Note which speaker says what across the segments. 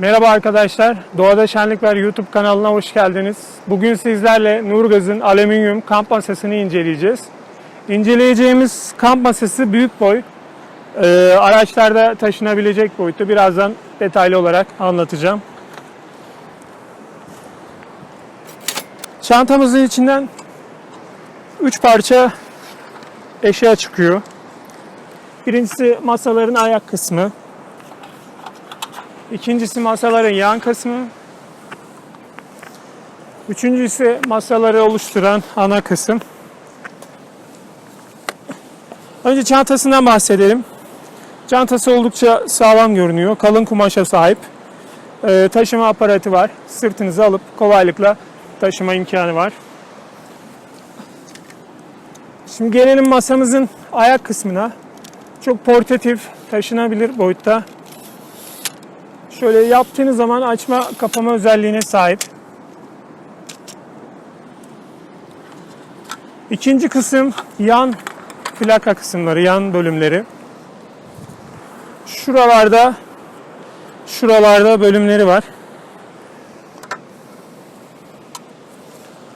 Speaker 1: Merhaba arkadaşlar, Doğada Şenlik Var YouTube kanalına hoş geldiniz. Bugün sizlerle Nurgaz'ın alüminyum kamp masasını inceleyeceğiz. İnceleyeceğimiz kamp masası büyük boy, Ee, araçlarda taşınabilecek boyutta. Birazdan detaylı olarak anlatacağım. Çantamızın içinden 3 parça eşya çıkıyor. Birincisi masaların ayak kısmı. İkincisi masaların yan kısmı. Üçüncüsü masaları oluşturan ana kısım. Önce çantasından bahsedelim. Çantası oldukça sağlam görünüyor. Kalın kumaşa sahip. Ee, taşıma aparatı var. Sırtınıza alıp kolaylıkla taşıma imkanı var. Şimdi gelelim masamızın ayak kısmına. Çok portatif, taşınabilir boyutta. Şöyle yaptığınız zaman açma kapama özelliğine sahip. İkinci kısım yan plaka kısımları, yan bölümleri. Şuralarda şuralarda bölümleri var.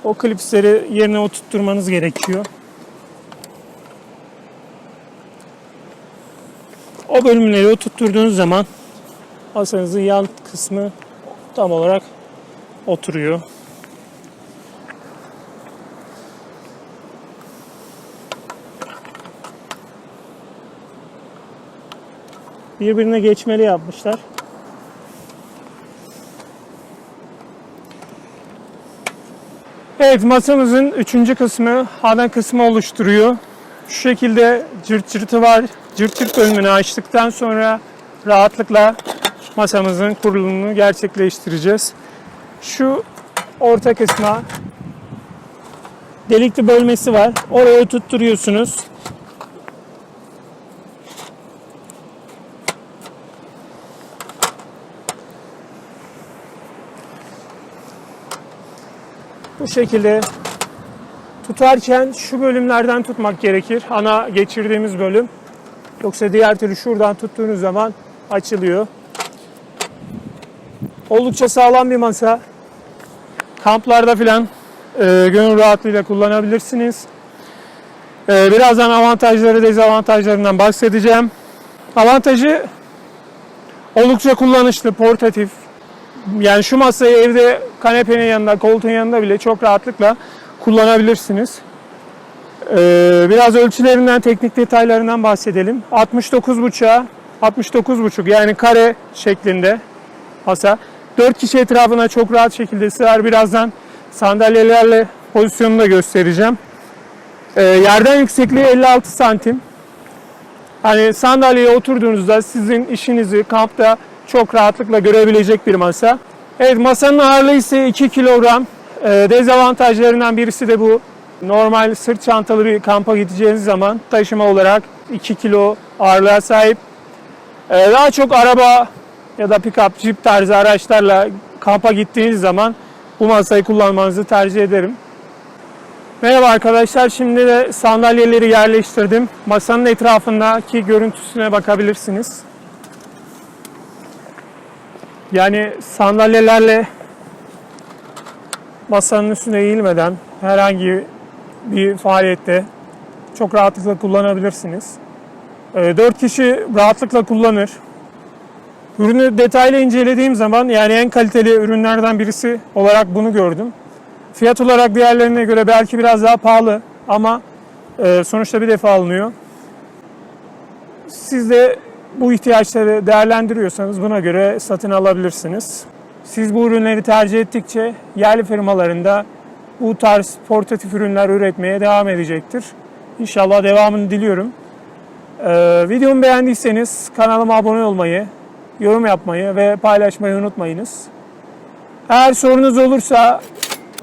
Speaker 1: O klipsleri yerine oturtturmanız gerekiyor. O bölümleri oturtturduğunuz zaman masanızın yan kısmı tam olarak oturuyor. Birbirine geçmeli yapmışlar. Evet masamızın üçüncü kısmı ana kısmı oluşturuyor. Şu şekilde cırt cırtı var. Cırt cırt bölümünü açtıktan sonra rahatlıkla masamızın kurulumunu gerçekleştireceğiz. Şu orta kısma delikli bölmesi var. Oraya tutturuyorsunuz. Bu şekilde tutarken şu bölümlerden tutmak gerekir. Ana geçirdiğimiz bölüm. Yoksa diğer türlü şuradan tuttuğunuz zaman açılıyor. Oldukça sağlam bir masa. Kamplarda filan e, gönül rahatlığıyla kullanabilirsiniz. E, birazdan avantajları, dezavantajlarından bahsedeceğim. Avantajı oldukça kullanışlı, portatif. Yani şu masayı evde kanepenin yanında, koltuğun yanında bile çok rahatlıkla kullanabilirsiniz. Ee, biraz ölçülerinden, teknik detaylarından bahsedelim. 69.5'a 69.5 yani kare şeklinde masa. 4 kişi etrafına çok rahat şekilde sığar. Birazdan sandalyelerle pozisyonunu da göstereceğim. Ee, yerden yüksekliği 56 santim. Hani sandalyeye oturduğunuzda sizin işinizi kampta çok rahatlıkla görebilecek bir masa. Evet masanın ağırlığı ise 2 kilogram. Ee, dezavantajlarından birisi de bu. Normal sırt çantalı bir kampa gideceğiniz zaman taşıma olarak 2 kilo ağırlığa sahip. Ee, daha çok araba ya da pick-up, jeep tarzı araçlarla kampa gittiğiniz zaman bu masayı kullanmanızı tercih ederim. Merhaba arkadaşlar. Şimdi de sandalyeleri yerleştirdim. Masanın etrafındaki görüntüsüne bakabilirsiniz. Yani sandalyelerle masanın üstüne eğilmeden herhangi bir faaliyette çok rahatlıkla kullanabilirsiniz. 4 kişi rahatlıkla kullanır. Ürünü detaylı incelediğim zaman yani en kaliteli ürünlerden birisi olarak bunu gördüm. Fiyat olarak diğerlerine göre belki biraz daha pahalı ama e, sonuçta bir defa alınıyor. Siz de bu ihtiyaçları değerlendiriyorsanız buna göre satın alabilirsiniz. Siz bu ürünleri tercih ettikçe yerli firmalarında bu tarz portatif ürünler üretmeye devam edecektir. İnşallah devamını diliyorum. Ee, videomu beğendiyseniz kanalıma abone olmayı, yorum yapmayı ve paylaşmayı unutmayınız. Eğer sorunuz olursa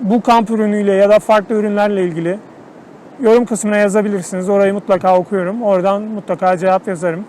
Speaker 1: bu kamp ürünüyle ya da farklı ürünlerle ilgili yorum kısmına yazabilirsiniz. Orayı mutlaka okuyorum. Oradan mutlaka cevap yazarım.